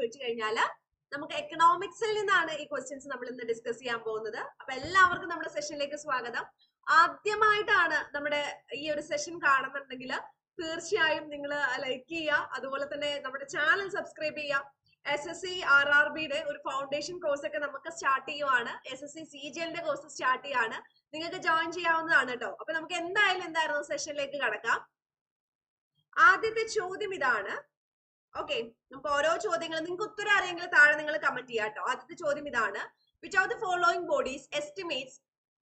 ചോദിച്ചു കഴിഞ്ഞാൽ നമുക്ക് എക്കണോമിക്സിൽ നിന്നാണ് ഈ ക്വസ്റ്റ്യൻസ് നമ്മൾ ഇന്ന് ഡിസ്കസ് ചെയ്യാൻ പോകുന്നത്. അപ്പൊ എല്ലാവർക്കും നമ്മുടെ സെഷനിലേക്ക് സ്വാഗതം. ആദ്യമായിട്ടാണ് നമ്മുടെ ഈ ഒരു സെഷൻ കാണുന്നുണ്ടെങ്കിൽ തീർച്ചയായും നിങ്ങൾ ലൈക്ക് ചെയ്യുക. അതുപോലെ തന്നെ നമ്മുടെ ചാനൽ സബ്സ്ക്രൈബ് ചെയ്യുക. S S C R R ബിയുടെ ഒരു ഫൗണ്ടേഷൻ കോഴ്സ് ഒക്കെ നമുക്ക് സ്റ്റാർട്ട് ചെയ്യുവാണ്. S S C C G എല്ലിന്റെ കോഴ്സ് സ്റ്റാർട്ട് ചെയ്യാണ്. നിങ്ങൾക്ക് ജോയിൻ ചെയ്യാവുന്നതാണ് കേട്ടോ അപ്പൊ നമുക്ക് എന്തായാലും എന്തായിരുന്നു സെഷനിലേക്ക് കടക്കാം. ആദ്യത്തെ ചോദ്യം ഇതാണ്. ഓക്കെ നമുക്ക് ഓരോ ചോദ്യങ്ങളും നിങ്ങൾക്ക് ഉത്തരം അറിയെങ്കിൽ താഴെ നിങ്ങൾ കമന്റ് ചെയ്യാം കേട്ടോ. ആദ്യത്തെ ചോദ്യം ഇതാണ്. Which of the following bodies estimates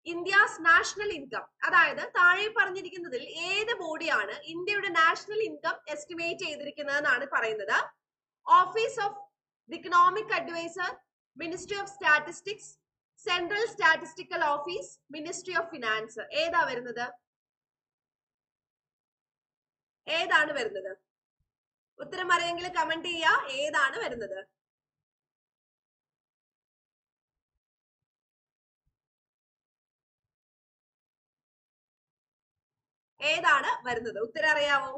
India's national income അതായത് താഴെ പറഞ്ഞിരിക്കുന്നതിൽ ഏത് ബോഡിയാണ് ഇന്ത്യയുടെ നാഷണൽ ഇൻകം എസ്റ്റിമേറ്റ് ചെയ്തിരിക്കുന്നത് എന്നാണ് പറയുന്നത്? Office of the economic adviser ministry of statistics central statistical office ministry of finance ഏതാ വരുന്നത്? ഏതാണ് വരുന്നത്? ഉത്തരം അറിയെങ്കിൽ കമന്റ് ചെയ്യ. ഏതാണ് വരുന്നത്? ഏതാണ് വരുന്നത്? ഉത്തരം അറിയാവോ?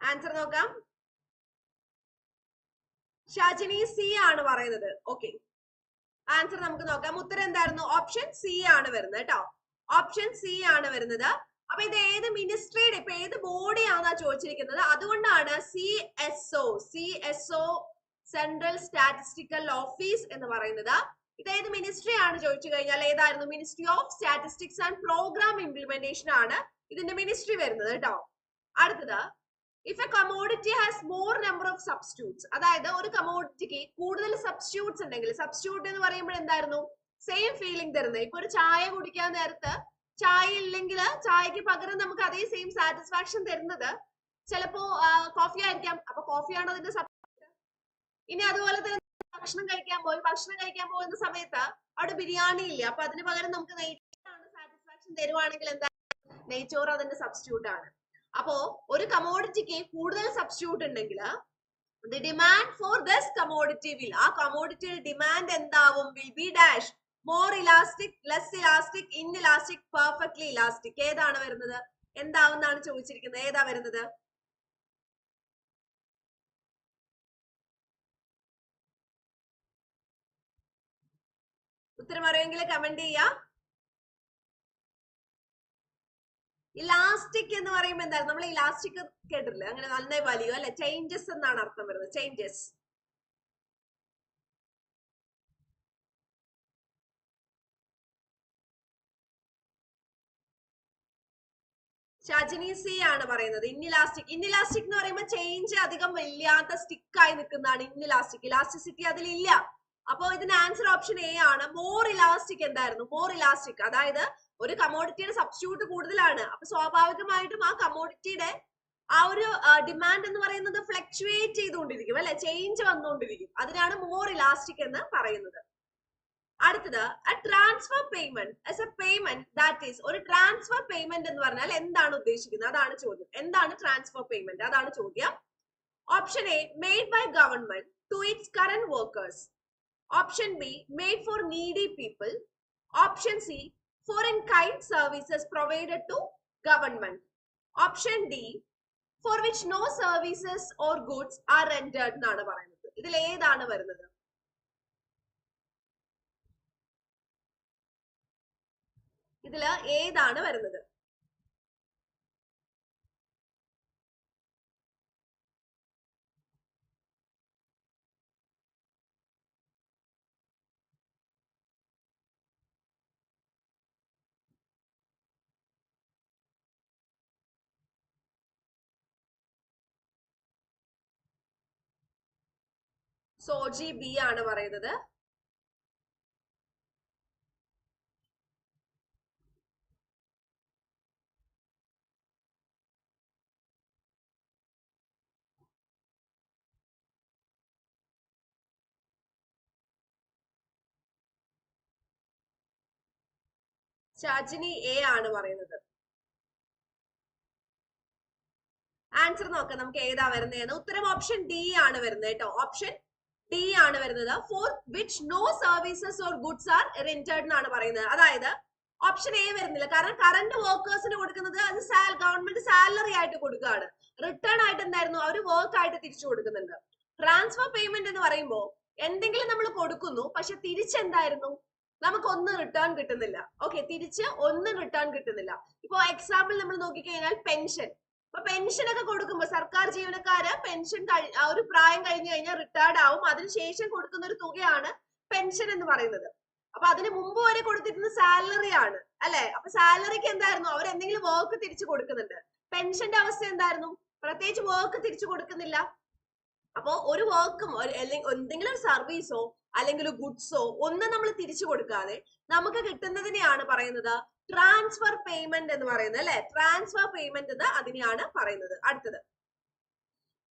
ആൻസർ നോക്കാം. ഷാജിനി സി ആണ് പറയുന്നത്. ഓക്കെ ആൻസർ നമുക്ക് നോക്കാം. ഉത്തരം എന്തായിരുന്നു? ഓപ്ഷൻ സി ആണ് വരുന്നത് കേട്ടോ. ഓപ്ഷൻ സി ആണ് വരുന്നത്. അപ്പൊ ഇത് ഏത് മിനിസ്ട്രിയുടെ ഇപ്പൊ ഏത് ബോഡിയാണെന്നാ ചോദിച്ചിരിക്കുന്നത്? അതുകൊണ്ടാണ് C S O C S O central statistical office എന്ന് പറയുന്നത്. ഇത് ഏത് മിനിസ്ട്രി ആണ് ചോദിച്ചു കഴിഞ്ഞാൽ ഏതായിരുന്നു? Ministry of statistics and programme implementation ആണ് ഇതിന്റെ മിനിസ്ട്രി വരുന്നത് കേട്ടോ. അടുത്തത് if a commodity has more number of substitutes അതായത് ഒരു കമോഡിറ്റിക്ക് കൂടുതൽ സബ്സ്റ്റിറ്റ്യൂട്ട്സ് ഉണ്ടെങ്കിൽ സബ്സ്റ്റിറ്റ്യൂട്ട് എന്ന് പറയുമ്പോൾ എന്തായിരുന്നു? സെയിം ഫീലിംഗ് തരുന്നത് ഇപ്പൊ ഒരു ചായ കുടിക്കാൻ നേരത്ത് ചായ ഇല്ലെങ്കിൽ ചായക്ക് പകരം നമുക്ക് അതേ സെയിം സാറ്റിസ്ഫാക്ഷൻ തരുന്നത് ചിലപ്പോ കോഫി ആയിരിക്കാം. അപ്പൊ കോഫിയാണ് അതിന്റെ ഇനി അതുപോലെ തന്നെ ഭക്ഷണം കഴിക്കാൻ പോയി. ഭക്ഷണം കഴിക്കാൻ പോകുന്ന സമയത്ത് അവിടെ ബിരിയാണി ഇല്ല? അപ്പൊ അതിന് പകരം നമുക്ക് നെയ്ച്ചോറാണ് സാറ്റിസ്ഫാക്ഷൻ തരുവാണെങ്കിൽ എന്താ? നെയ്ച്ചോറ് അതിന്റെ സബ്സ്റ്റിറ്റ്യൂട്ട് ആണ്. അപ്പോ ഒരു കമോഡിറ്റിക്ക് കൂടുതൽ സബ്സ്റ്റിറ്റ്യൂട്ട് ഉണ്ടെങ്കിൽ the demand for this commodity will ആ കമോഡിറ്റിയുടെ ഡിമാൻഡ് എന്താവും? Will be dash more elastic less elastic inelastic perfectly elastic ഏതാണ് വരുന്നത്? എന്താവുന്നാണ് ചോദിച്ചിരിക്കുന്നത്. ഏതാ വരുന്നത്? ഉത്തരം അറിയുമെങ്കിൽ കമന്റ് ചെയ്യാം. ഇലാസ്റ്റിക് എന്ന് പറയുമ്പോൾ എന്താണ് നമ്മൾ ഇലാസ്റ്റിക് കേട്ടിട്ടില്ല? അങ്ങനെ നന്നായി വലിയോ? അല്ലെ ചേഞ്ചസ് എന്നാണ് അർത്ഥം വരുന്നത്. ചേഞ്ചസ് ഷാജിനി സി ആണ് പറയുന്നത്. ഇന്നിലാസ്റ്റിക് ഇന്നിലാസ്റ്റിക് എന്ന് പറയുമ്പോൾ ചേഞ്ച് അധികം ഇല്ലാത്ത സ്റ്റിക്ക് ആയി നിൽക്കുന്നതാണ് ഇന്നിലാസ്റ്റിക് ഇലാസ്റ്റിസിറ്റി അതിലില്ല. അപ്പോൾ ഇതിന്റെ ആൻസർ ഓപ്ഷൻ എ ആണ്. മോർ ഇലാസ്റ്റിക് എന്തായിരുന്നു? മോർ ഇലാസ്റ്റിക് അതായത് ഒരു കമോഡിറ്റിയുടെ സബ്സ്റ്റിറ്റ്യൂട്ട് കൂടുതലാണ്. അപ്പൊ സ്വാഭാവികമായിട്ടും ആ കമോഡിറ്റിയുടെ ആ ഒരു ഡിമാൻഡ് എന്ന് പറയുന്നത് ഫ്ലക്ച്വേറ്റ് ചെയ്തുകൊണ്ടിരിക്കും അല്ലെ? ചേഞ്ച് വന്നുകൊണ്ടിരിക്കും. അതിനാണ് മോർ ഇലാസ്റ്റിക് എന്ന് പറയുന്നത്. അടുത്തത് transfer payment as a payment that is ഒരു ട്രാൻസ്ഫർ പേയ്മെന്റ് എന്ന് പറഞ്ഞാൽ എന്താണ് ഉദ്ദേശിക്കുന്നത്? അതാണ് ചോദ്യം. എന്താണ് ട്രാൻസ്ഫർ പേയ്മെന്റ് അതാണ് ചോദ്യം. Option A made by government to its current workers option B made for needy people option C foreign kind services provided to government. Option D, for which no services or goods are rendered എന്നാണ് parayunnathu ഇതിൽ edaanu വരുന്നത് idil edaanu വരുന്നത് സോജി B ആണ് പറയുന്നത്. ചാജിനി A ആണ് പറയുന്നത്. Answer നോക്കാം നമുക്ക് ഏതാ വരുന്നതെന്ന്. ഉത്തരം ഓപ്ഷൻ ഡി ആണ് വരുന്നത് കേട്ടോ. ഓപ്ഷൻ ഡി ആണ് വരുന്നത്. For which no services or goods are rented എന്നാണ് പറയുന്നത്. അതായത് ഓപ്ഷൻ എ വരുന്നില്ല. കാരണം കറന്റ് വർക്കേഴ്സിന് കൊടുക്കുന്നത് അത് ഗവൺമെന്റ് സാലറി ആയിട്ട് കൊടുക്കുകയാണ്. റിട്ടേൺ ആയിട്ട് എന്തായിരുന്നു? അവർ വർക്ക് ആയിട്ട് തിരിച്ചു കൊടുക്കുന്നുണ്ട്. ട്രാൻസ്ഫർ പേയ്മെന്റ് എന്ന് പറയുമ്പോൾ എന്തെങ്കിലും നമ്മൾ കൊടുക്കുന്നു. പക്ഷെ തിരിച്ചെന്തായിരുന്നു? നമുക്ക് ഒന്നും റിട്ടേൺ കിട്ടുന്നില്ല. ഓക്കെ തിരിച്ച് ഒന്നും റിട്ടേൺ കിട്ടുന്നില്ല. ഇപ്പൊ എക്സാമ്പിൾ നമ്മൾ നോക്കിക്കഴിഞ്ഞാൽ പെൻഷൻ ഇപ്പൊ പെൻഷൻ ഒക്കെ കൊടുക്കുമ്പോ സർക്കാർ ജീവനക്കാര് പെൻഷൻ ആ ഒരു പ്രായം കഴിഞ്ഞു കഴിഞ്ഞാൽ റിട്ടയർഡ് ആവും. അതിനുശേഷം കൊടുക്കുന്ന ഒരു തുകയാണ് പെൻഷൻ എന്ന് പറയുന്നത്. അപ്പൊ അതിന് മുമ്പ് വരെ കൊടുത്തിരുന്ന സാലറി ആണ് അല്ലെ? അപ്പൊ സാലറിക്ക് എന്തായിരുന്നു? അവർ എന്തെങ്കിലും വർക്ക് തിരിച്ചു കൊടുക്കുന്നുണ്ട്. പെൻഷന്റെ അവസ്ഥ എന്തായിരുന്നു? പ്രത്യേകിച്ച് വർക്ക് തിരിച്ചു കൊടുക്കുന്നില്ല. അപ്പോ ഒരു വർക്കും അല്ലെങ്കിൽ എന്തെങ്കിലും സർവീസോ അല്ലെങ്കിൽ ഗുഡ്സോ ഒന്നും നമ്മൾ തിരിച്ചു കൊടുക്കാതെ നമുക്ക് കിട്ടുന്നതിനെയാണ് പറയുന്നത് ട്രാൻസ്ഫർ പേയ്മെന്റ് എന്ന് പറയുന്നത് അല്ലെ? ട്രാൻസ്ഫർ പേയ്മെന്റ് എന്ന് അതിനെയാണ് പറയുന്നത്. അടുത്തത്.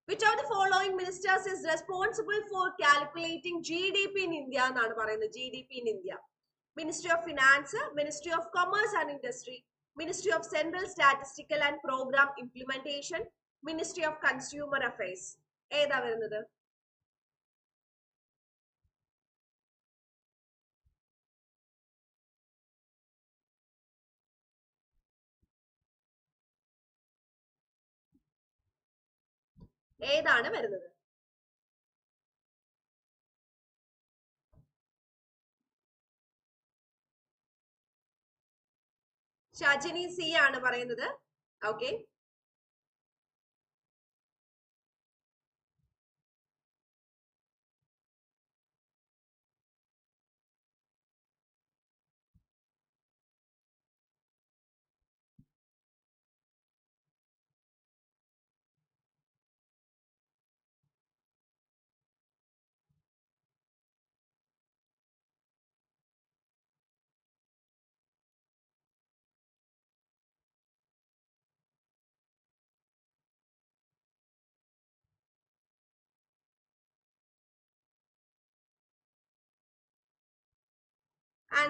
Which of the following ministers is responsible for calculating G D P in India എന്നാണ് പറയുന്നത്. G D P in India ministry of finance ministry of commerce and industry ministry of central statistical and programme implementation ministry of consumer affairs ഏതാ വരുന്നത്? ഏതാണ് വരുന്നത്? Shajini C ആണ് പറയുന്നത്. Okay.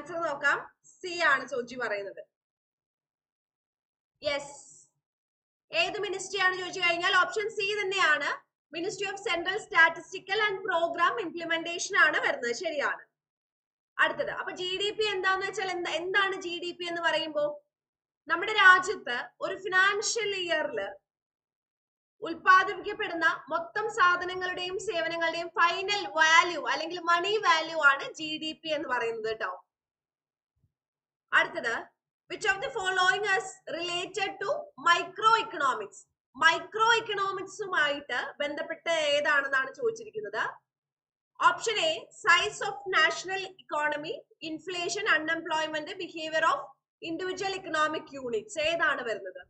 Answer നോക്കാം. C ആണ് ചോദിച്ചു പറയുന്നത്. യെസ് ഏത് മിനിസ്ട്രി ആണ് ചോദിച്ചു കഴിഞ്ഞാൽ ഓപ്ഷൻ സി തന്നെയാണ്. Ministry of central statistical and programme implementation ആണ് വരുന്നത്. ശരിയാണ്. അടുത്തത്. അപ്പൊ ജി ഡി പി എന്താന്ന് വെച്ചാൽ എന്താ എന്താണ് ജി ഡി പി എന്ന് പറയുമ്പോൾ നമ്മുടെ രാജ്യത്ത് ഒരു ഫിനാൻഷ്യൽ ഇയറിൽ ഉൽപാദിപ്പിക്കപ്പെടുന്ന മൊത്തം സാധനങ്ങളുടെയും സേവനങ്ങളുടെയും ഫൈനൽ വാല്യൂ അല്ലെങ്കിൽ മണി വാല്യൂ ആണ് ജി ഡി പി എന്ന് പറയുന്നത് കേട്ടോ. അടുത്തത് which of the following related to microeconomics micro ഇക്കണോമിക്സുമായിട്ട് ബന്ധപ്പെട്ട് ഏതാണെന്നാണ് ചോദിച്ചിരിക്കുന്നത്? Option A size of national economy inflation unemployment behaviour of individual economic units ഏതാണ് വരുന്നത്?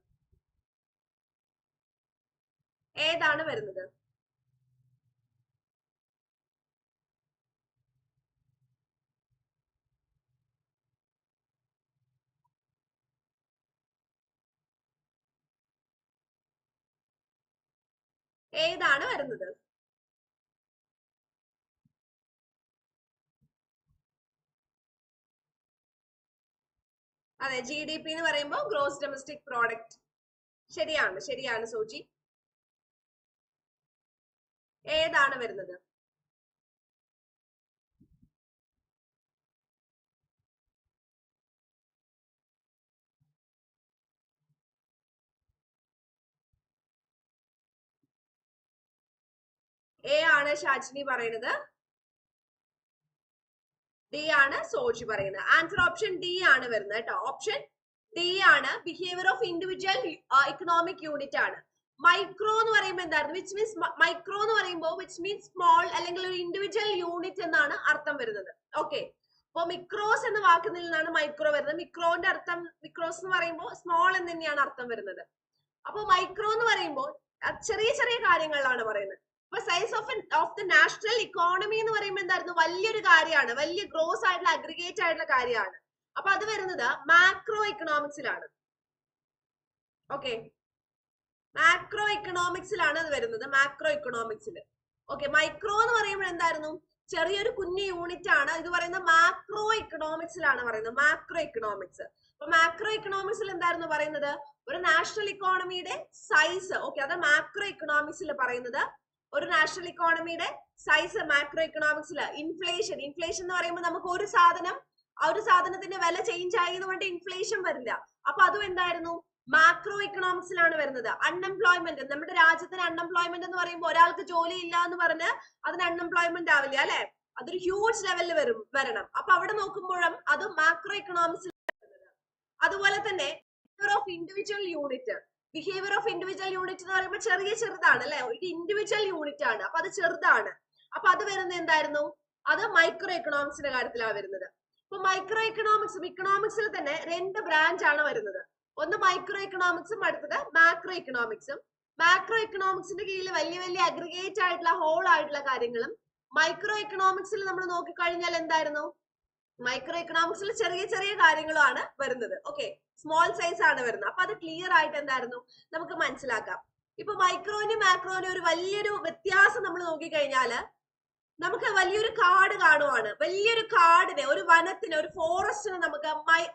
ഏതാണ് വരുന്നത്? ഏതാണ് വരുന്നത്? അതെ ജി ഡി പി എന്ന് പറയുമ്പോൾ ഗ്രോസ് ഡൊമസ്റ്റിക് പ്രോഡക്റ്റ് ശരിയാണ് ശരിയാണ് സോജി ഏതാണ് വരുന്നത്? എ ആണ് ഷാജിനി പറയുന്നത്. ഡി ആണ് സോജി പറയുന്നത്. ആൻസർ ഓപ്ഷൻ ഡി ആണ് വരുന്നത് കേട്ടോ. ഓപ്ഷൻ ഡി ആണ് behaviour of individual economic unit ആണ്. മൈക്രോ എന്ന് പറയുമ്പോൾ എന്തായിരുന്നു? വിച്ച് മീൻസ് മൈക്രോ എന്ന് പറയുമ്പോൾ വിച്ച് മീൻസ് സ്മോൾ അല്ലെങ്കിൽ ഒരു ഇൻഡിവിജ്വൽ യൂണിറ്റ് എന്നാണ് അർത്ഥം വരുന്നത്. ഓക്കെ അപ്പൊ മിക്രോസ് എന്ന വാക്കിൽ നിന്നാണ് മൈക്രോ വരുന്നത്. മിക്രോന്റെ അർത്ഥം മിക്രോസ് എന്ന് പറയുമ്പോൾ സ്മോൾ എന്ന് തന്നെയാണ് അർത്ഥം വരുന്നത്. അപ്പോൾ മൈക്രോ എന്ന് പറയുമ്പോൾ ചെറിയ ചെറിയ കാര്യങ്ങളിലാണ് പറയുന്നത്. ഇപ്പൊ size of of the national economy എന്ന് പറയുമ്പോൾ എന്തായിരുന്നു? വലിയൊരു കാര്യമാണ്. വലിയ ഗ്രോസ് ആയിട്ടുള്ള അഗ്രിഗേറ്റ് ആയിട്ടുള്ള കാര്യമാണ്. അപ്പൊ അത് വരുന്നത് മാക്രോ ഇക്കണോമിക്സിലാണ് ഓക്കെ മാക്രോ ഇക്കണോമിക്സിലാണ് അത് വരുന്നത്. മാക്രോ ഇക്കണോമിക്സിൽ ഓക്കെ മൈക്രോ എന്ന് പറയുമ്പോൾ എന്തായിരുന്നു? ചെറിയൊരു കുഞ്ഞു യൂണിറ്റ് ആണ്. ഇത് പറയുന്നത് മാക്രോ ഇക്കണോമിക്സിലാണ് പറയുന്നത്. മാക്രോ ഇക്കണോമിക്സ് അപ്പൊ മാക്രോ ഇക്കണോമിക്സിൽ എന്തായിരുന്നു പറയുന്നത്? ഒരു നാഷണൽ ഇക്കോണമിയുടെ സൈസ് ഓക്കെ അത് മാക്രോ ഇക്കണോമിക്സിൽ പറയുന്നത് ഒരു നാഷണൽ ഇക്കോണമിയുടെ സൈസ് മാക്രോ ഇക്കണോമിക്സിൽ ഇൻഫ്ലേഷൻ ഇൻഫ്ലേഷൻ എന്ന് പറയുമ്പോൾ നമുക്ക് ഒരു സാധനം ആ ഒരു സാധനത്തിന്റെ വില ചേഞ്ച് ആയതുകൊണ്ട് ഇൻഫ്ലേഷൻ വരില്ല. അപ്പൊ അതും എന്തായിരുന്നു? മാക്രോ ഇക്കണോമിക്സിലാണ് വരുന്നത്. അൺഎംപ്ലോയ്മെന്റ് നമ്മുടെ രാജ്യത്തിന് അൺഎംപ്ലോയ്മെന്റ് എന്ന് പറയുമ്പോൾ ഒരാൾക്ക് ജോലി ഇല്ല എന്ന് പറഞ്ഞ് അതിന് അൺഎംപ്ലോയ്മെന്റ് ആവില്ല അല്ലെ? അതൊരു ഹ്യൂജ് ലെവലിൽ വരും വരണം. അപ്പൊ അവിടെ നോക്കുമ്പോഴും അത് മാക്രോ ഇക്കണോമിക്സിൽ അതുപോലെ തന്നെ of individual unit behaviour of individual unit എന്ന് പറയുമ്പോൾ ചെറിയ ചെറുതാണ് അല്ലെ? ഒരു ഇൻഡിവിജ്വൽ യൂണിറ്റ് ആണ്. അപ്പൊ അത് ചെറുതാണ്. അപ്പൊ അത് വരുന്നത് എന്തായിരുന്നു? അത് മൈക്രോ എക്കണോമിക്സിന്റെ കാര്യത്തിലാണ് വരുന്നത്. ഇപ്പൊ മൈക്രോ എക്കണോമിക്സും ഇക്കണോമിക്സിൽ തന്നെ രണ്ട് ബ്രാഞ്ച് ആണ് വരുന്നത്. ഒന്ന് മൈക്രോ എക്കണോമിക്സും അടുത്തത് മാക്രോ എക്കണോമിക്സും മാക്രോ എക്കണോമിക്സിന്റെ കീഴിൽ വലിയ വലിയ അഗ്രിഗേറ്റ് ആയിട്ടുള്ള ഹോൾ ആയിട്ടുള്ള കാര്യങ്ങളും മൈക്രോ എക്കണോമിക്സിൽ നമ്മൾ നോക്കിക്കഴിഞ്ഞാൽ എന്തായിരുന്നു? മൈക്രോ എക്കണോമിക്സിൽ ചെറിയ ചെറിയ കാര്യങ്ങളാണ് വരുന്നത്. ഓക്കെ സ്മോൾ സൈസ് ആണ് വരുന്നത്. അപ്പൊ അത് ക്ലിയർ ആയിട്ട് എന്തായിരുന്നു? നമുക്ക് മനസ്സിലാക്കാം. ഇപ്പൊ മൈക്രോനും മാക്രോനും ഒരു വലിയൊരു വ്യത്യാസം നമ്മൾ നോക്കിക്കഴിഞ്ഞാൽ നമുക്ക് വലിയൊരു കാട് കാണുവാണ്. വലിയൊരു കാടിനെ ഒരു വനത്തിനെ ഒരു ഫോറസ്റ്റിനെ നമുക്ക്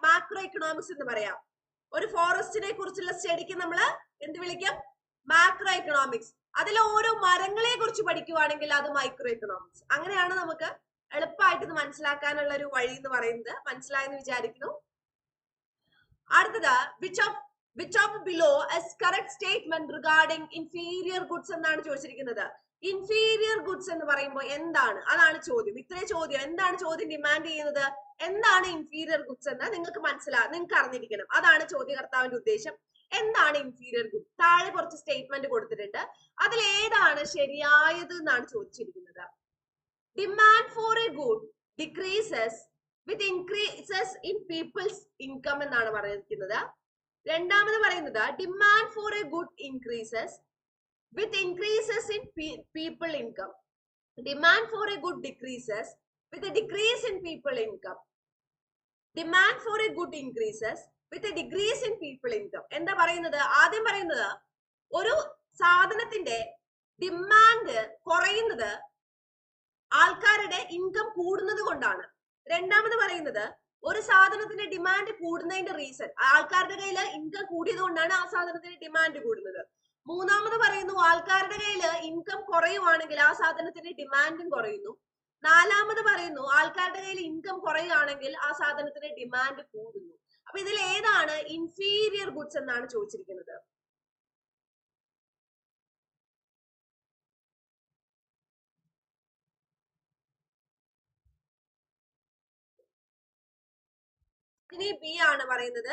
മാക്രോ എക്കണോമിക്സ് എന്ന് പറയാം. ഒരു ഫോറസ്റ്റിനെ കുറിച്ചുള്ള സ്റ്റഡിക്ക് നമ്മൾ എന്ത് വിളിക്കും? മാക്രോ എക്കണോമിക്സ് അതിലെ ഓരോ മരങ്ങളെ കുറിച്ച് പഠിക്കുവാണെങ്കിൽ അത് മൈക്രോ എക്കണോമിക്സ് അങ്ങനെയാണ് നമുക്ക് എളുപ്പമായിട്ട് മനസ്സിലാക്കാനുള്ള ഒരു വഴി എന്ന് പറയുന്നത് മനസ്സിലായെന്ന് വിചാരിക്കുന്നു. അടുത്തത് which of which of below is correct statement regarding inferior goods എന്നാണ് ചോദിച്ചിരിക്കുന്നത്. ഇൻഫീരിയർ ഗുഡ്സ് എന്ന് പറയുമ്പോൾ എന്താണ്? അതാണ് ചോദ്യം. ഇത്രേ ചോദ്യം. എന്താണ് ചോദ്യം ഡിമാൻഡ് ചെയ്യുന്നത്? എന്താണ് ഇൻഫീരിയർ ഗുഡ്സ് എന്ന് നിങ്ങൾക്ക് മനസ്സിലാ നിങ്ങൾക്ക് അറിഞ്ഞിരിക്കണം. അതാണ് ചോദ്യകർത്താവിന്റെ ഉദ്ദേശം. എന്താണ് ഇൻഫീരിയർ ഗുഡ് താഴെ കുറച്ച് സ്റ്റേറ്റ്മെന്റ് കൊടുത്തിട്ടുണ്ട്. അതിൽ ഏതാണ് ശരിയായത് എന്നാണ് ചോദിച്ചിരിക്കുന്നത്. Demand for a good decreases with increases in people's income എന്നാണ് പറഞ്ഞിരിക്കുന്നത് രണ്ടാമത് പറയുന്നത് demand for a good increases with increases in people income demand for a good decreases with a decrease in people income demand for a good increases with a decrease in people income എന്താ പറയുന്നത്? ആദ്യം പറയുന്നത് ഒരു സാധനത്തിന്റെ demand കുറയുന്നത് ആൾക്കാരുടെ income കൂടുന്നത് കൊണ്ടാണ്. രണ്ടാമത് പറയുന്നത് ഒരു സാധനത്തിന്റെ ഡിമാൻഡ് കൂടുന്നതിന്റെ റീസൺ ആൾക്കാരുടെ കയ്യിൽ ഇൻകം കൂടിയത് കൊണ്ടാണ് ആ സാധനത്തിന്റെ ഡിമാൻഡ് കൂടുന്നത്. മൂന്നാമത് പറയുന്നു ആൾക്കാരുടെ കയ്യിൽ ഇൻകം കുറയുവാണെങ്കിൽ ആ സാധനത്തിന്റെ ഡിമാൻഡും കുറയുന്നു. നാലാമത് പറയുന്നു ആൾക്കാരുടെ കയ്യിൽ ഇൻകം കുറയുകയാണെങ്കിൽ ആ സാധനത്തിന്റെ ഡിമാൻഡ് കൂടുന്നു. അപ്പൊ ഇതിൽ ഏതാണ് ഇൻഫീരിയർ ഗുഡ്സ് എന്നാണ് ചോദിച്ചിരിക്കുന്നത്. ഇനി ബി ആണ് പറയുന്നത്.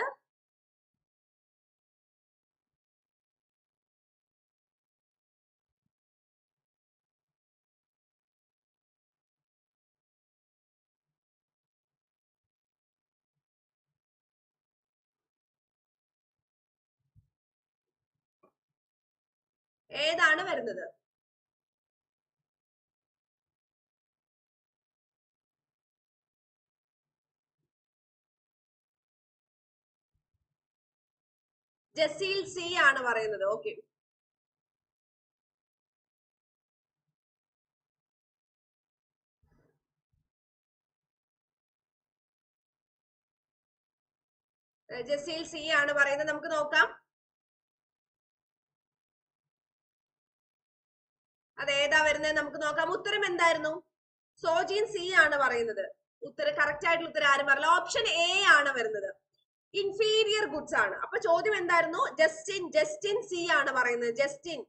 ഏതാണ് വരുന്നത്? ജസീൽ സി ആണ് പറയുന്നത്. ഓക്കെ ജസീൽ സി ആണ് പറയുന്നത്. നമുക്ക് നോക്കാം. അതേതാ ഏതാ വരുന്നത് നമുക്ക് നോക്കാം. ഉത്തരം എന്തായിരുന്നു? സോജീൻ സി ആണ് പറയുന്നത്. ഉത്തരം കറക്റ്റ് ആയിട്ടുള്ള ഉത്തരം ആരും പറയില്ല ഓപ്ഷൻ എ ആണ് വരുന്നത്. ഇൻഫീരിയർ ഗുഡ്സ് ആണ്. അപ്പൊ ചോദ്യം എന്തായിരുന്നു? ജസ്റ്റിൻ ജസ്റ്റിൻ സി ആണ് പറയുന്നത്. ജസ്റ്റിൻ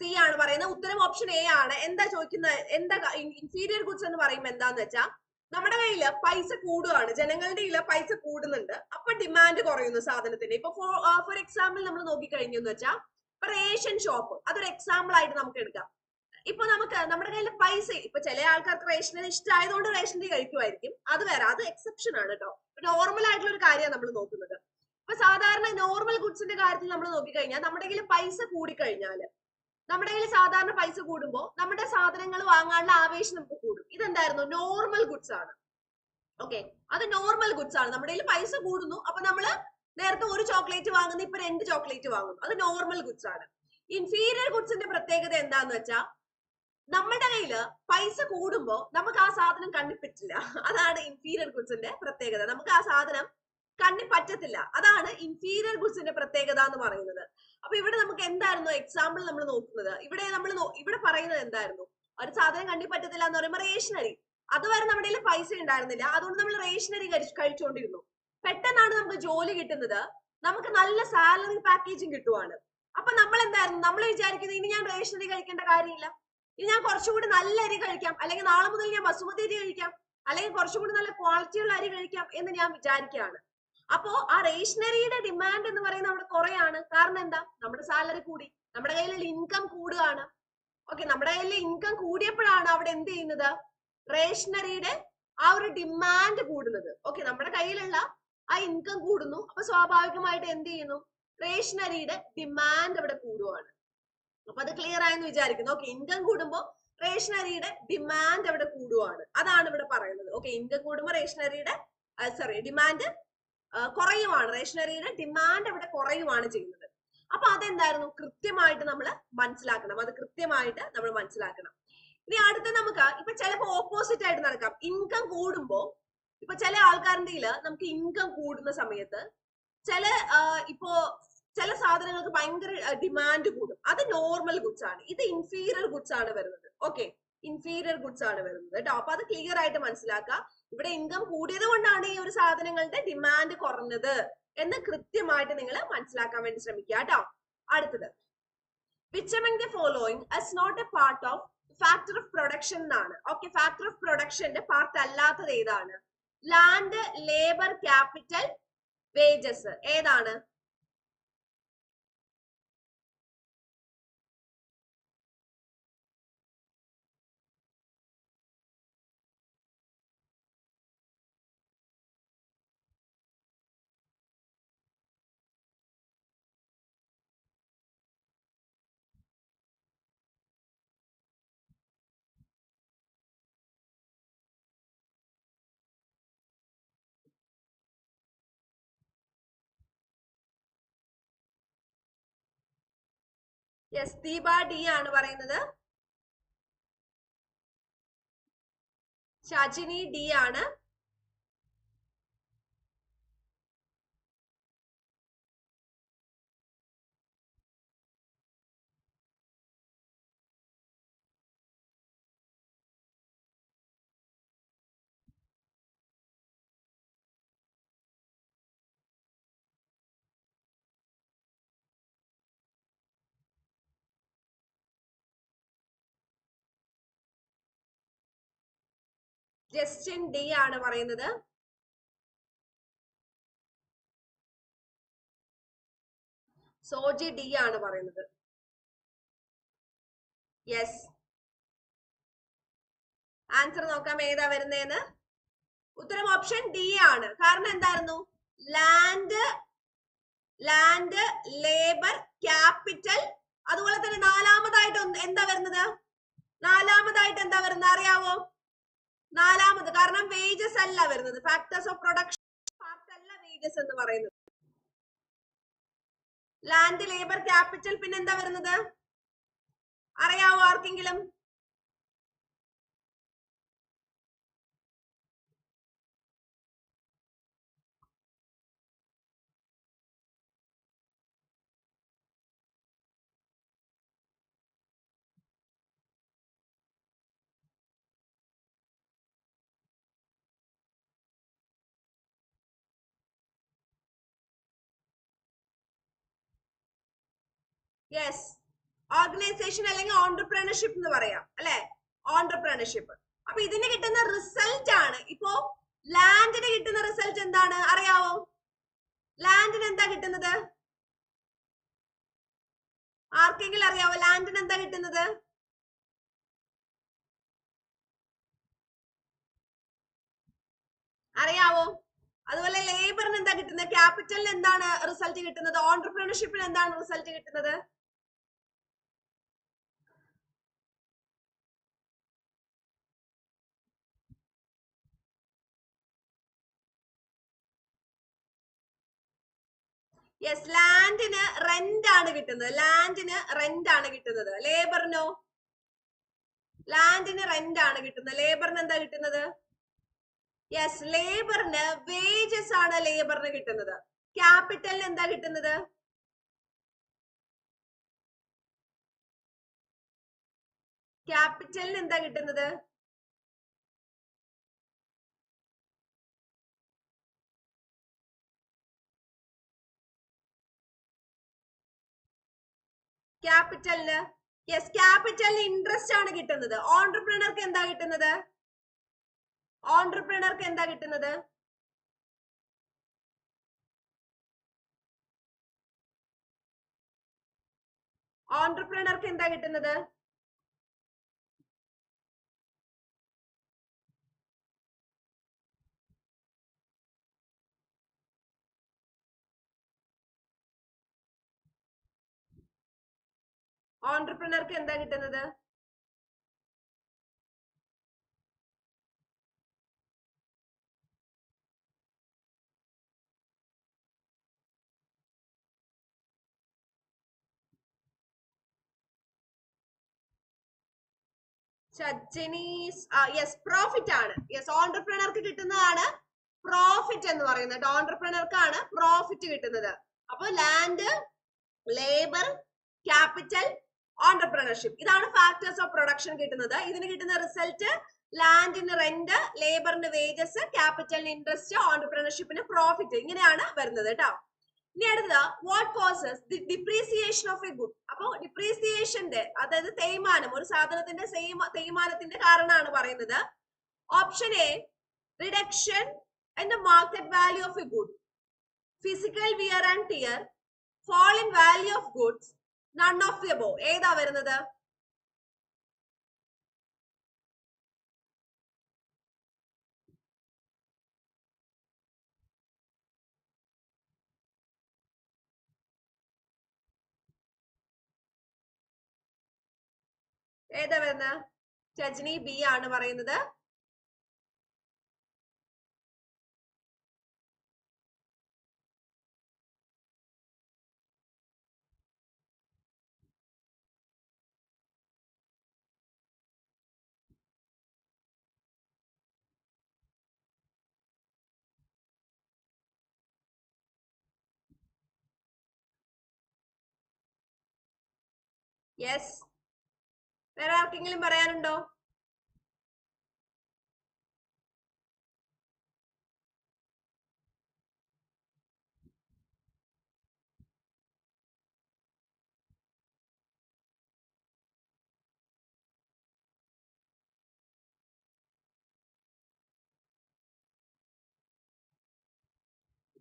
സി ആണ് പറയുന്നത്. ഉത്തരം ഓപ്ഷൻ എ ആണ്. എന്താ ചോദിക്കുന്നത് എന്താ ഇൻഫീരിയർ ഗുഡ്സ് എന്ന് പറയുമ്പോൾ എന്താന്ന് വെച്ചാൽ നമ്മുടെ കയ്യിൽ പൈസ കൂടുകയാണ് ജനങ്ങളുടെ കയ്യിൽ പൈസ കൂടുന്നുണ്ട്. അപ്പൊ ഡിമാൻഡ് കുറയുന്നു സാധനത്തിന് ഇപ്പൊ ഫോർ എക്സാമ്പിൾ നമ്മൾ നോക്കിക്കഴിഞ്ഞു എന്ന് വെച്ചാൽ റേഷൻ ഷോപ്പ് അതൊരു എക്സാമ്പിൾ ആയിട്ട് നമുക്ക് എടുക്കാം. ഇപ്പൊ നമുക്ക് നമ്മുടെ കയ്യിൽ പൈസ ഇപ്പൊ ചില ആൾക്കാർക്ക് റേഷൻ ഇഷ്ടമായതുകൊണ്ട് റേഷൻ ടീ കഴിക്കുമായിരിക്കും അത് വേറെ അത് എക്സെപ്ഷൻ ആണ് കേട്ടോ. നോർമൽ ആയിട്ടുള്ള ഒരു കാര്യമാണ് നമ്മൾ നോക്കുന്നത്. ഇപ്പൊ സാധാരണ നോർമൽ ഗുഡ്സിന്റെ കാര്യത്തിൽ നമ്മൾ നോക്കിക്കഴിഞ്ഞാൽ നമ്മുടെ കയ്യിൽ പൈസ കൂടിക്കഴിഞ്ഞാൽ നമ്മുടെ കയ്യിൽ സാധാരണ പൈസ കൂടുമ്പോൾ നമ്മുടെ സാധനങ്ങൾ വാങ്ങാനുള്ള ആവേശം നമുക്ക് കൂടും. ഇതെന്തായിരുന്നു? നോർമൽ ഗുഡ്സ് ആണ്. ഓക്കെ അത് നോർമൽ ഗുഡ്സ് ആണ്. നമ്മുടെ കയ്യിൽ പൈസ കൂടുന്നു അപ്പൊ നമ്മൾ നേരത്തെ ഒരു ചോക്ലേറ്റ് വാങ്ങുന്നു ഇപ്പൊ രണ്ട് ചോക്ലേറ്റ് വാങ്ങുന്നു. അത് നോർമൽ ഗുഡ്സ് ആണ്. ഇൻഫീരിയർ ഗുഡ്സിന്റെ പ്രത്യേകത എന്താന്ന് വെച്ചാൽ നമ്മുടെ കയ്യിൽ പൈസ കൂടുമ്പോ നമുക്ക് ആ സാധനം കണ്ടിപ്പിറ്റില്ല അതാണ് ഇൻഫീരിയർ ഗുഡ്സിന്റെ പ്രത്യേകത. നമുക്ക് ആ സാധനം കണ്ണി പറ്റത്തില്ല അതാണ് ഇൻഫീരിയർ ഗുഡ്സിന്റെ പ്രത്യേകത എന്ന് പറയുന്നത്. അപ്പൊ ഇവിടെ നമുക്ക് എന്തായിരുന്നു എക്സാമ്പിൾ നമ്മൾ നോക്കുന്നത്? ഇവിടെ നമ്മൾ ഇവിടെ പറയുന്നത് എന്തായിരുന്നു? ഒരു സാധനം കണ്ണി പറ്റത്തില്ല എന്ന് പറയുമ്പോൾ റേഷനറി. അതുവരെ നമ്മുടെ കയ്യിൽ പൈസ ഉണ്ടായിരുന്നില്ല. അതുകൊണ്ട് നമ്മൾ റേഷനറി കഴിച്ചുകൊണ്ടിരുന്നു പെട്ടെന്നാണ് നമുക്ക് ജോലി കിട്ടുന്നത്. നമുക്ക് നല്ല സാലറി പാക്കേജും കിട്ടുവാണ്. അപ്പൊ നമ്മൾ എന്തായിരുന്നു നമ്മൾ വിചാരിക്കുന്നത് ഇനി ഞാൻ റേഷനറി കഴിക്കേണ്ട കാര്യമില്ല. ഇനി ഞാൻ കുറച്ചുകൂടി നല്ല അരി കഴിക്കാം. അല്ലെങ്കിൽ നാളെ മുതൽ ഞാൻ ബസുമതി അരി കഴിക്കാം. അല്ലെങ്കിൽ കുറച്ചുകൂടി നല്ല ക്വാളിറ്റിയുള്ള അരി കഴിക്കാം എന്ന് ഞാൻ വിചാരിക്കുകയാണ്. അപ്പോ ആ റേഷനറിയുടെ ഡിമാൻഡ് എന്ന് പറയുന്നത് അവിടെ കുറയാണ്. കാരണം എന്താ? നമ്മുടെ സാലറി കൂടി. നമ്മുടെ കയ്യിലുള്ള ഇൻകം കൂടുകയാണ്. ഓക്കെ നമ്മുടെ കയ്യിൽ ഇൻകം കൂടിയപ്പോഴാണ് അവിടെ എന്ത് ചെയ്യുന്നത്? റേഷനറിയുടെ ആ ഒരു ഡിമാൻഡ് കൂടുന്നത്. ഓക്കെ നമ്മുടെ കയ്യിലുള്ള ആ ഇൻകം കൂടുന്നു. അപ്പൊ സ്വാഭാവികമായിട്ട് എന്ത് ചെയ്യുന്നു? റേഷനറിയുടെ ഡിമാൻഡ് അവിടെ കൂടുവാണ്. അപ്പൊ അത് ക്ലിയർ ആയെന്ന് വിചാരിക്കുന്നു. ഓക്കെ ഇൻകം കൂടുമ്പോൾ റേഷനറിയുടെ ഡിമാൻഡ് അവിടെ കൂടുവാണ്. അതാണ് ഇവിടെ പറയുന്നത്. ഓക്കെ ഇൻകം കൂടുമ്പോൾ റേഷനറിയുടെ സോറി ഡിമാൻഡ് കുറയുവാണ്. റേഷനറിയുടെ ഡിമാൻഡ് അവിടെ കുറയുവാണ് ചെയ്യുന്നത്. അപ്പൊ അതെന്തായിരുന്നു? കൃത്യമായിട്ട് നമ്മൾ മനസ്സിലാക്കണം. അത് കൃത്യമായിട്ട് നമ്മൾ മനസ്സിലാക്കണം. ഇനി അടുത്ത നമുക്ക് ഇപ്പൊ ചിലപ്പോ ഓപ്പോസിറ്റ് ആയിട്ട് നടക്കാം. ഇൻകം കൂടുമ്പോ ഇപ്പൊ ചില ആൾക്കാരുടെ നമുക്ക് ഇൻകം കൂടുന്ന സമയത്ത് ചില ഇപ്പോ ചില സാധനങ്ങൾക്ക് ഭയങ്കര ഡിമാൻഡ് കൂടും. അത് നോർമൽ ഗുഡ്സ് ആണ്. ഇത് ഇൻഫീരിയർ ഗുഡ്സ് ആണ് വരുന്നത്. ഓക്കെ ഇൻഫീരിയർ ഗുഡ്സ് ആണ് വരുന്നത് കേട്ടോ. അപ്പൊ അത് ക്ലിയർ ആയിട്ട് മനസ്സിലാക്കുക ഇവിടെ ഇൻകം കൂടിയത് കൊണ്ടാണ് ഈ ഒരു സാധനങ്ങളുടെ ഡിമാൻഡ് കുറഞ്ഞത് എന്ന് കൃത്യമായിട്ട് നിങ്ങൾ മനസ്സിലാക്കാൻ വേണ്ടി ശ്രമിക്കുക കേട്ടോ. അടുത്തത്. Which the following following not a part of factor of production എന്നാണ്. ഓക്കെ ഫാക്ടർ ഓഫ് പ്രൊഡക്ഷന്റെ പാർട്ട് അല്ലാത്തത് ഏതാണ്? ലാൻഡ് ലേബർ ക്യാപിറ്റൽ വേജസ് ഏതാണ്? യെസ് ദീപ ഡി ആണ് പറയുന്നത്. ഷാജിനി ഡി ആണ്. ജസ്റ്റിൻ ഡി ആണ് പറയുന്നത്. സോജി ഡി ആണ് പറയുന്നത്. യെസ് ആൻസർ നോക്കാം ഏതാ വരുന്നതെന്ന് ഉത്തരം ഓപ്ഷൻ ഡി ആണ്. കാരണം എന്തായിരുന്നു? ലാൻഡ് ലാൻഡ് ലേബർ ക്യാപിറ്റൽ അതുപോലെ തന്നെ നാലാമതായിട്ട് എന്താ വരുന്നത്? നാലാമതായിട്ട് എന്താ വരുന്നത്? അറിയാവോ? നാലാമത് കാരണം വേജസ് അല്ല വരുന്നത്. ഫാക്ടേഴ്സ് ഓഫ് പ്രൊഡക്ഷൻ പാർട്ട് അല്ല വേജസ് എന്ന് പറയുന്നത്. ലാൻഡ് ലേബർ ക്യാപിറ്റൽ പിന്നെന്താ വരുന്നത്? അറിയാവോ ആർക്കെങ്കിലും? യെസ് ഓർഗനൈസേഷൻ അല്ലെങ്കിൽ ഓണ്ടർപ്രണർഷിപ്പ് എന്ന് പറയാം അല്ലെ? ഓണ്ടർപ്രണർഷിപ്പ് അപ്പൊ ഇതിന് കിട്ടുന്ന റിസൾട്ട് ആണ്. ഇപ്പോ ലാൻഡിന് കിട്ടുന്ന റിസൾട്ട് എന്താണ്? അറിയാവോ? ലാൻഡിന് എന്താ കിട്ടുന്നത്? ആർക്കെങ്കിലും അറിയാവോ? ലാൻഡിന് എന്താ കിട്ടുന്നത്? അറിയാവോ? അതുപോലെ ലേബറിന് എന്താ കിട്ടുന്നത്? ക്യാപിറ്റലിന് എന്താണ് റിസൾട്ട് കിട്ടുന്നത്? ഓണ്ടർപ്രണർഷിപ്പിന് എന്താണ് റിസൾട്ട് കിട്ടുന്നത്? യെസ് ലാൻഡിന് റെന്റ് ആണ് കിട്ടുന്നത്. ലാൻഡിന് റെന്റ് ആണ് കിട്ടുന്നത്. ലേബറിനോ ലാൻഡിന് റെന്റ് ആണ് കിട്ടുന്നത്. ലേബറിന് എന്താ കിട്ടുന്നത്? യെസ് ലേബറിന് വേജസ് ആണ് ലേബറിന് കിട്ടുന്നത്. ക്യാപിറ്റലിന് എന്താ കിട്ടുന്നത്? ക്യാപിറ്റലിന് എന്താ കിട്ടുന്നത്? ക്യാപിറ്റലിന് യെസ് ക്യാപിറ്റലിന് ഇൻട്രസ്റ്റ് ആണ് കിട്ടുന്നത്. ഓൺടർപ്രണർക്ക് എന്താ കിട്ടുന്നത്? ഓൺടർപ്രണർക്ക് എന്താ കിട്ടുന്നത്? ഓൺടർപ്രണർക്ക് എന്താ കിട്ടുന്നത്? ഓൺടർപ്രണർക്ക് എന്താ കിട്ടുന്നത്? ചച്ചനീസ് യെസ് പ്രോഫിറ്റ് ആണ്. യെസ് ഓണ്ടർപ്രണർക്ക് കിട്ടുന്നതാണ് പ്രോഫിറ്റ് എന്ന് പറയുന്നത് ഓണ്ടർപ്രണർക്കാണ് പ്രോഫിറ്റ് കിട്ടുന്നത്. അപ്പൊ ലാൻഡ് ലേബർ ക്യാപിറ്റൽ ഓൺടർപ്രണർഷിപ്പ് ഇതാണ് ഫാക്ടേഴ്സ് ഓഫ് പ്രൊഡക്ഷൻ കിട്ടുന്നത്. ഇതിന് കിട്ടുന്ന റിസൾട്ട് ലാൻഡിന് റെന്റ് ലേബറിന് വേജസ് ക്യാപിറ്റലിന് ഇൻട്രസ്റ്റ് ഓണ്ടർപ്രണർഷിപ്പിന് പ്രോഫിറ്റ് ഇങ്ങനെയാണ് വരുന്നത് കേട്ടോ ഇനി അടുത്തത് what causes the depreciation of a good അപ്പൊ ഡിപ്രീസിയേഷന്റെ അതായത് തേയ്മാനം ഒരു സാധനത്തിന്റെ തേയ്മാനത്തിന്റെ കാരണമാണ് പറയുന്നത്. Option A reduction in market value of a good physical wear and tear fall in value of goods. None of the above ഏതാ വരുന്നത്? ഏതാ വരുന്നത്? രജനി ബി ആണ് പറയുന്നത്. യെസ് വേറെ ആർക്കെങ്കിലും പറയാനുണ്ടോ?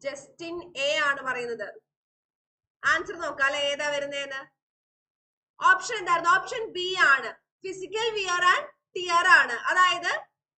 ജസ്റ്റിൻ എ ആണ് പറയുന്നത്. ആൻസർ നോക്കാം. അല്ലെ ഏതാ വരുന്നതെന്ന് ഓപ്ഷൻ എന്തായിരുന്നു? ഓപ്ഷൻ ബി ആണ്. ഫിസിക്കൽ വിയർ ആൻഡ് ടിയർ ആണ്. അതായത്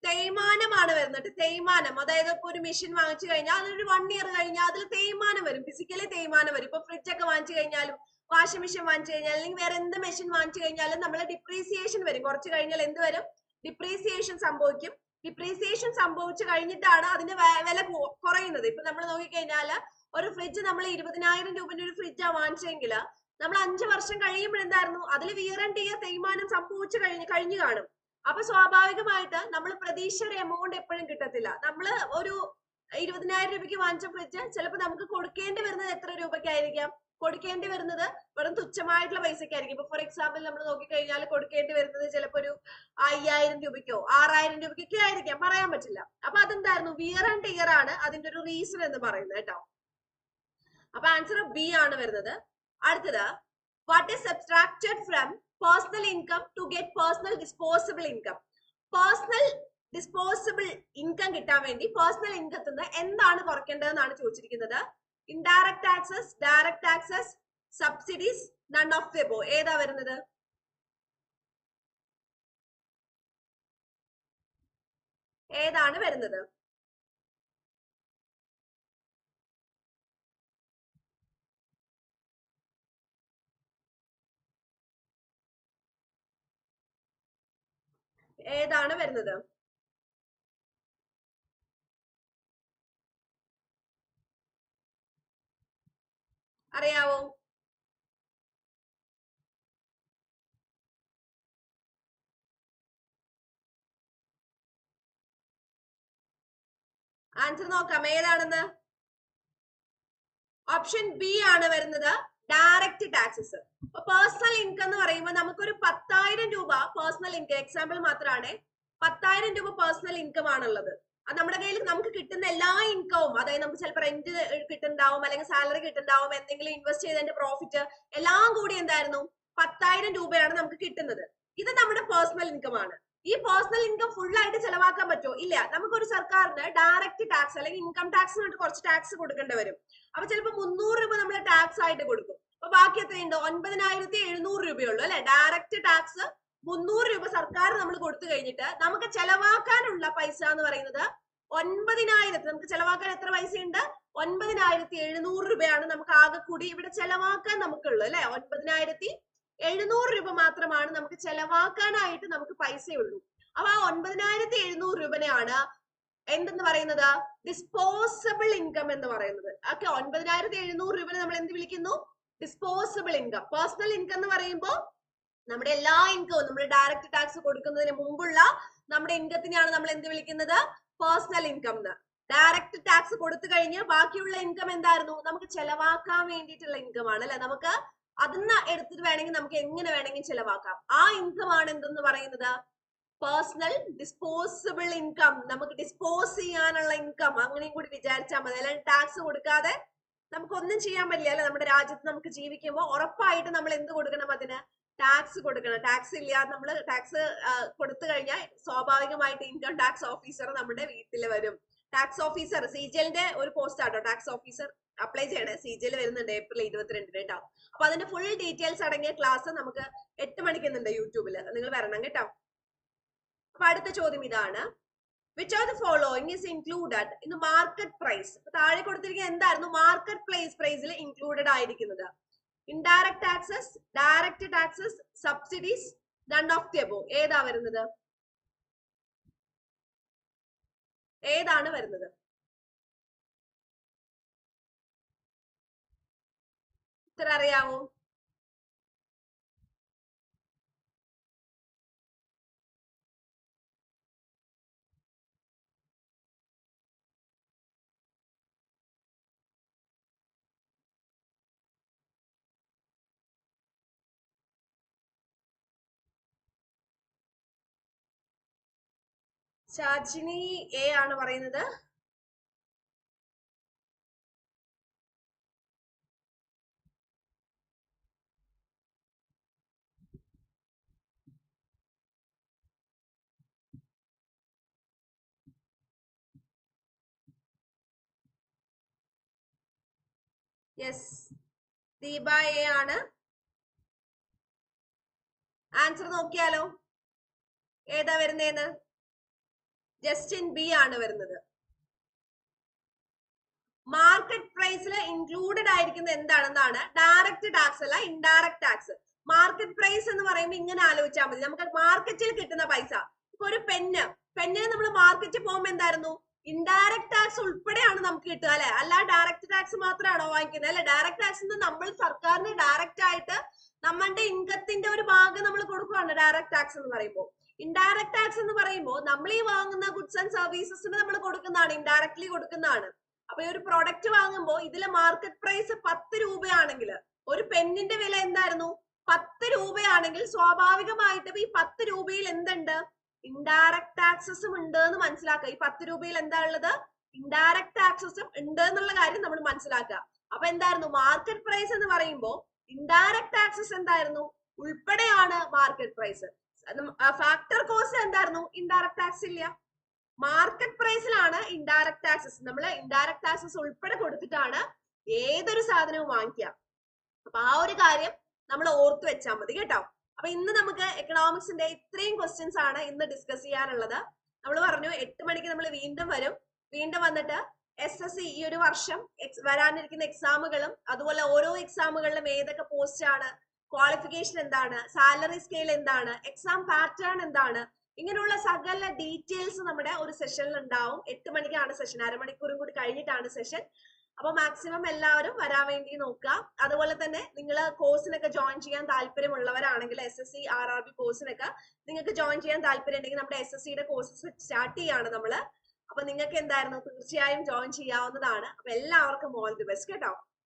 തേയ്മാനമാണ് വരുന്നത് തേയ്മാനം. അതായത് ഇപ്പൊ ഒരു മെഷീൻ വാങ്ങിച്ചു കഴിഞ്ഞാൽ അതൊരു വൺ ഇയർ കഴിഞ്ഞാൽ അതിൽ തേയ്മാനം വരും. ഫിസിക്കലി തേയ്മാനം വരും. ഇപ്പൊ ഫ്രിഡ്ജ് ഒക്കെ വാങ്ങിച്ചു കഴിഞ്ഞാലും വാഷിംഗ് മെഷീൻ വാങ്ങിച്ചു കഴിഞ്ഞാൽ അല്ലെങ്കിൽ വേറെ എന്ത് മെഷീൻ വാങ്ങിച്ചു കഴിഞ്ഞാലും നമ്മൾ ഡിപ്രീസിയേഷൻ വരും. കുറച്ച് കഴിഞ്ഞാൽ എന്ത് വരും? ഡിപ്രീസിയേഷൻ സംഭവിക്കും. ഡിപ്രീസിയേഷൻ സംഭവിച്ചു കഴിഞ്ഞിട്ടാണ് അതിന്റെ വില കുറയുന്നത്. ഇപ്പൊ നമ്മൾ നോക്കിക്കഴിഞ്ഞാൽ ഒരു ഫ്രിഡ്ജ് നമ്മൾ ഇരുപതിനായിരം രൂപന്റെ ഒരു ഫ്രിഡ്ജാ വാങ്ങിച്ചെങ്കിൽ നമ്മൾ അഞ്ചു വർഷം കഴിയുമ്പോൾ എന്തായിരുന്നു? അതിൽ വിയർ ആൻഡ് തേയ്മാനം സംഭവിച്ചു കഴിഞ്ഞ് കഴിഞ്ഞു കാണും. അപ്പൊ സ്വാഭാവികമായിട്ട് നമ്മൾ പ്രതീക്ഷയുടെ എമൗണ്ട് എപ്പോഴും കിട്ടത്തില്ല. നമ്മൾ ഒരു ഇരുപതിനായിരം രൂപയ്ക്ക് വാങ്ങിച്ച ഫ്രിഡ്ജ് ചിലപ്പോൾ നമുക്ക് കൊടുക്കേണ്ടി വരുന്നത് എത്ര രൂപയ്ക്കായിരിക്കാം? കൊടുക്കേണ്ടി വരുന്നത് വെറും തുച്ഛമായിട്ടുള്ള പൈസക്കായിരിക്കും ഇപ്പൊ ഫോർ എക്സാമ്പിൾ നമ്മൾ നോക്കിക്കഴിഞ്ഞാൽ കൊടുക്കേണ്ടി വരുന്നത് ചിലപ്പോൾ ഒരു അയ്യായിരം രൂപയ്ക്കോ ആറായിരം രൂപയ്ക്കൊക്കെ ആയിരിക്കാം. പറയാൻ പറ്റില്ല. അപ്പൊ അതെന്തായിരുന്നു? വിയർ ആൻഡ് ടിയർ ആണ് അതിന്റെ ഒരു റീസൺ എന്ന് പറയുന്നത് കേട്ടോ. അപ്പൊ ആൻസർ ബി ആണ് വരുന്നത്. അടുത്തത് what is abstracted from personal income to get personal disposable income personal disposable income കിട്ടാൻ വേണ്ടി പേഴ്സണൽ ഇൻകത്തിൽ നിന്ന് എന്താണ് കുറയ്ക്കേണ്ടതെന്നാണ് ചോദിച്ചിരിക്കുന്നത്? Indirect taxes direct taxes subsidies none of the above ഏതാ വരുന്നത്? ഏതാണ് വരുന്നത്? ഏതാണ് വരുന്നത്? അറിയാവോ? ആൻസർ നോക്കാം. ഏതാണെന്ന്? ഓപ്ഷൻ ബി ആണ് വരുന്നത്. ഡയറക്റ്റ് ടാക്സസ് അപ്പൊ പേഴ്സണൽ ഇൻകം എന്ന് പറയുമ്പോൾ നമുക്കൊരു പത്തായിരം രൂപ പേഴ്സണൽ ഇൻകം എക്സാമ്പിൾ മാത്രമാണ് പത്തായിരം രൂപ പേഴ്സണൽ ഇൻകം ആണുള്ളത്. അത് നമ്മുടെ കയ്യിൽ നമുക്ക് കിട്ടുന്ന എല്ലാ ഇൻകവും അതായത് നമുക്ക് ചിലപ്പോൾ റെന്റ് കിട്ടുന്നുണ്ടാവും അല്ലെങ്കിൽ സാലറി കിട്ടുന്നുണ്ടാവും എന്തെങ്കിലും ഇൻവെസ്റ്റ് ചെയ്തതിന്റെ പ്രോഫിറ്റ് എല്ലാം കൂടി എന്തായിരുന്നു? പത്തായിരം രൂപയാണ് നമുക്ക് കിട്ടുന്നത്. ഇത് നമ്മുടെ പേഴ്സണൽ ഇൻകം ആണ്. ഈ പേഴ്സണൽ ഇൻകം ഫുൾ ആയിട്ട് ചെലവാക്കാൻ പറ്റുമോ? ഇല്ല. നമുക്കൊരു സർക്കാരിന് ഡയറക്റ്റ് ടാക്സ് അല്ലെങ്കിൽ ഇൻകം ടാക്സ് ആയിട്ട് കുറച്ച് ടാക്സ് കൊടുക്കേണ്ടി വരും. അപ്പൊ ചിലപ്പോൾ മുന്നൂറ് രൂപ നമ്മൾ ടാക്സ് ആയിട്ട് കൊടുക്കും. അപ്പൊ ബാക്കി എത്രയുണ്ട് ഒൻപതിനായിരത്തി എഴുന്നൂറ് രൂപയുള്ളൂ അല്ലെ? ഡയറക്റ്റ് ടാക്സ് മുന്നൂറ് രൂപ സർക്കാർ നമ്മൾ കൊടുത്തു കഴിഞ്ഞിട്ട് നമുക്ക് ചെലവാക്കാനുള്ള പൈസ എന്ന് പറയുന്നത് ഒൻപതിനായിരത്തി. നമുക്ക് ചെലവാക്കാൻ എത്ര പൈസയുണ്ട്? ഒൻപതിനായിരത്തി എഴുന്നൂറ് രൂപയാണ് നമുക്ക് ആകെ കൂടി ഇവിടെ ചെലവാക്കാൻ നമുക്കുള്ളൂ അല്ലെ? ഒൻപതിനായിരത്തി എഴുന്നൂറ് രൂപ മാത്രമാണ് നമുക്ക് ചെലവാക്കാനായിട്ട് നമുക്ക് പൈസയുള്ളൂ. അപ്പൊ ആ ഒൻപതിനായിരത്തി എഴുന്നൂറ് രൂപനെയാണ് എന്തെന്ന് പറയുന്നത്? ഡിസ്പോസബിൾ ഇൻകം എന്ന് പറയുന്നത്. ഓക്കെ ഒൻപതിനായിരത്തി എഴുന്നൂറ് രൂപനെ നമ്മൾ എന്ത് വിളിക്കുന്നു? ഡിസ്പോസബിൾ ഇൻകം പേഴ്സണൽ ഇൻകം എന്ന് പറയുമ്പോൾ നമ്മുടെ എല്ലാ ഇൻകവും നമ്മൾ ഡയറക്റ്റ് ടാക്സ് കൊടുക്കുന്നതിന് മുമ്പുള്ള നമ്മുടെ ഇൻകത്തിനെയാണ് നമ്മൾ എന്ത് വിളിക്കുന്നത്? പേഴ്സണൽ ഇൻകം എന്ന് ഡയറക്റ്റ് ടാക്സ് കൊടുത്തു കഴിഞ്ഞ് ബാക്കിയുള്ള ഇൻകം എന്തായിരുന്നു? നമുക്ക് ചെലവാക്കാൻ വേണ്ടിയിട്ടുള്ള ഇൻകം ആണ് അല്ലെ? നമുക്ക് അതിന്ന് എടുത്തിട്ട് വേണമെങ്കിൽ നമുക്ക് എങ്ങനെ വേണമെങ്കിൽ ചിലവാക്കാം. ആ ഇൻകം ആണ് എന്തെന്ന് പറയുന്നത്? പേഴ്സണൽ ഡിസ്പോസിബിൾ ഇൻകം നമുക്ക് ഡിസ്പോസ് ചെയ്യാനുള്ള ഇൻകം അങ്ങനെയും കൂടി വിചാരിച്ചാൽ മതി. അല്ലെങ്കിൽ ടാക്സ് കൊടുക്കാതെ നമുക്കൊന്നും ചെയ്യാൻ പറ്റില്ല. അല്ലെ? നമ്മുടെ രാജ്യത്ത് നമുക്ക് ജീവിക്കുമ്പോൾ ഉറപ്പായിട്ട് നമ്മൾ എന്ത് കൊടുക്കണം അതിന്? ടാക്സ് കൊടുക്കണം. ടാക്സ് ഇല്ലാതെ നമ്മൾ ടാക്സ് കൊടുത്തു കഴിഞ്ഞാൽ സ്വാഭാവികമായിട്ട് ഇൻകം ടാക്സ് ഓഫീസർ നമ്മുടെ വീട്ടിൽ വരും. ടാക്സ് ഓഫീസർ സീജലിന്റെ ഒരു പോസ്റ്റ് ആട്ടോ. ടാക്സ് ഓഫീസർ അപ്ലൈ ചെയ്യണേ. സീജൽ വരുന്നുണ്ട് ഏപ്രിൽ ഇരുപത്തിരണ്ടിന് കേട്ടോ. അപ്പൊ അതിന്റെ ഫുൾ ഡീറ്റെയിൽസ് അടങ്ങിയ ക്ലാസ് നമുക്ക് എട്ട് മണിക്കുന്നുണ്ട് യൂട്യൂബിൽ നിങ്ങൾ വരണം കേട്ടോ. അപ്പൊ അടുത്ത ചോദ്യം ഇതാണ്. Which are the following is included in market price താഴെ കൊടുത്തിരിക്കുന്ന എന്തായിരുന്നു? മാർക്കറ്റ് പ്രൈസ് പ്രൈസിൽ ഇൻക്ലൂഡഡ് ആയിരിക്കുന്നത്. Indirect taxes direct taxes subsidies none of the above ഏതാ വരുന്നത്? ഏതാണ് വരുന്നത്? ഉത്തരം അറിയാമോ ചാച്ചിനി എ ആണ് പറയുന്നത്. യെസ് ദീപ എ ആണ്. ആൻസർ നോക്കിയാലോ. ഏതാ വരുന്നേന്ന്? ജസ്റ്റിൻ ബി ആണ് വരുന്നത്. മാർക്കറ്റ് പ്രൈസിൽ ഇൻക്ലൂഡഡ് ആയിരിക്കുന്ന എന്താണെന്നാണ്? ഡയറക്റ്റ് ടാക്സ് അല്ല ഇൻഡയറക്ട് ടാക്സ് മാർക്കറ്റ് പ്രൈസ് എന്ന് പറയുമ്പോൾ ഇങ്ങനെ ആലോചിച്ചാൽ മതി. നമുക്ക് മാർക്കറ്റിൽ കിട്ടുന്ന പൈസ. ഇപ്പൊ ഒരു പെന്ന് പെന്നിന് നമ്മൾ മാർക്കറ്റിൽ പോകുമ്പോൾ എന്തായിരുന്നു? ഇൻഡയറക്ട് ടാക്സ് ഉൾപ്പെടെയാണ് നമുക്ക് കിട്ടുക അല്ലെ? അല്ല ഡയറക്റ്റ് ടാക്സ് മാത്രമാണോ വാങ്ങിക്കുന്നത്? അല്ലെ ഡയറക്ട് ടാക്സ് നമ്മൾ സർക്കാരിന് ഡയറക്റ്റ് ആയിട്ട് നമ്മളുടെ ഇൻകത്തിന്റെ ഒരു ഭാഗം നമ്മൾ കൊടുക്കുകയാണ് ഡയറക്റ്റ് ടാക്സ് എന്ന് പറയുമ്പോൾ ഇൻഡയറക്ട് ടാക്സ് എന്ന് പറയുമ്പോൾ നമ്മൾ ഈ വാങ്ങുന്ന ഗുഡ്സ് ആൻഡ് സർവീസസിന് നമ്മൾ കൊടുക്കുന്നതാണ് ഇൻഡയറക്ട്ലി കൊടുക്കുന്നതാണ്. അപ്പൊ ഈ ഒരു പ്രോഡക്റ്റ് വാങ്ങുമ്പോൾ ഇതിലെ മാർക്കറ്റ് പ്രൈസ് പത്ത് രൂപയാണെങ്കിൽ ഒരു പെന്നിന്റെ വില എന്തായിരുന്നു? പത്ത് രൂപയാണെങ്കിൽ സ്വാഭാവികമായിട്ടും ഈ പത്ത് രൂപയിൽ എന്തുണ്ട്? ഇൻഡയറക്ട് ടാക്സസും ഉണ്ട് എന്ന് മനസ്സിലാക്കുക. ഈ പത്ത് രൂപയിൽ എന്താ ഉള്ളത്? ഇൻഡയറക്ട് ടാക്സസും ഉണ്ട് എന്നുള്ള കാര്യം നമ്മൾ മനസ്സിലാക്കുക. അപ്പൊ എന്തായിരുന്നു? മാർക്കറ്റ് പ്രൈസ് എന്ന് പറയുമ്പോൾ ഇൻഡയറക്ട് ടാക്സസ് എന്തായിരുന്നു? ഉൾപ്പെടെയാണ് മാർക്കറ്റ് പ്രൈസ് ഫാക്ടർ കോസ്റ്റ് എന്തായിരുന്നു? ഇൻഡയറക്ട് ടാക്സ് ഇല്ല. മാർക്കറ്റ് പ്രൈസിലാണ് ഇൻഡയറക്ട് ടാക്സസ് നമ്മൾ ഇൻഡയറക്ട് ടാക്സസ് ഉൾപ്പെടെ കൊടുത്തിട്ടാണ് ഏതൊരു സാധനവും വാങ്ങിക്കുക. അപ്പൊ ആ ഒരു കാര്യം നമ്മൾ ഓർത്ത് വെച്ചാൽ മതി കേട്ടോ. അപ്പൊ ഇന്ന് നമുക്ക് എക്കണോമിക്സിന്റെ ഇത്രയും ക്വസ്റ്റ്യൻസ് ആണ് ഇന്ന് ഡിസ്കസ് ചെയ്യാനുള്ളത്. നമ്മൾ പറഞ്ഞു എട്ട് മണിക്ക് നമ്മൾ വീണ്ടും വരും. വീണ്ടും വന്നിട്ട് എസ് എസ് സി ഈ ഒരു വർഷം വരാനിരിക്കുന്ന എക്സാമുകളും അതുപോലെ ഓരോ എക്സാമുകളിലും ഏതൊക്കെ പോസ്റ്റ് ആണ് ക്വാളിഫിക്കേഷൻ എന്താണ് സാലറി സ്കെയിൽ എന്താണ് എക്സാം പാറ്റേൺ എന്താണ് ഇങ്ങനെയുള്ള സകല ഡീറ്റെയിൽസ് നമ്മുടെ ഒരു സെഷനിൽ ഉണ്ടാവും. എട്ട് മണിക്കാണ് സെഷൻ അരമണിക്കൂറും കൂടി കഴിഞ്ഞിട്ടാണ് സെഷൻ അപ്പൊ മാക്സിമം എല്ലാവരും വരാൻ വേണ്ടി നോക്കുക. അതുപോലെ തന്നെ നിങ്ങൾ കോഴ്സിനൊക്കെ ജോയിൻ ചെയ്യാൻ താല്പര്യമുള്ളവരാണെങ്കിൽ S S C R R B കോഴ്സിനൊക്കെ നിങ്ങൾക്ക് ജോയിൻ ചെയ്യാൻ താല്പര്യം ഉണ്ടെങ്കിൽ നമ്മുടെ എസ് എസ് സിയുടെ കോഴ്സസ് സ്റ്റാർട്ട് ചെയ്യാണ് നമ്മൾ. അപ്പൊ നിങ്ങൾക്ക് എന്തായിരുന്നു? തീർച്ചയായും ജോയിൻ ചെയ്യാവുന്നതാണ്. അപ്പൊ എല്ലാവർക്കും ഓൾ ദി ബെസ്റ്റ് കേട്ടോ.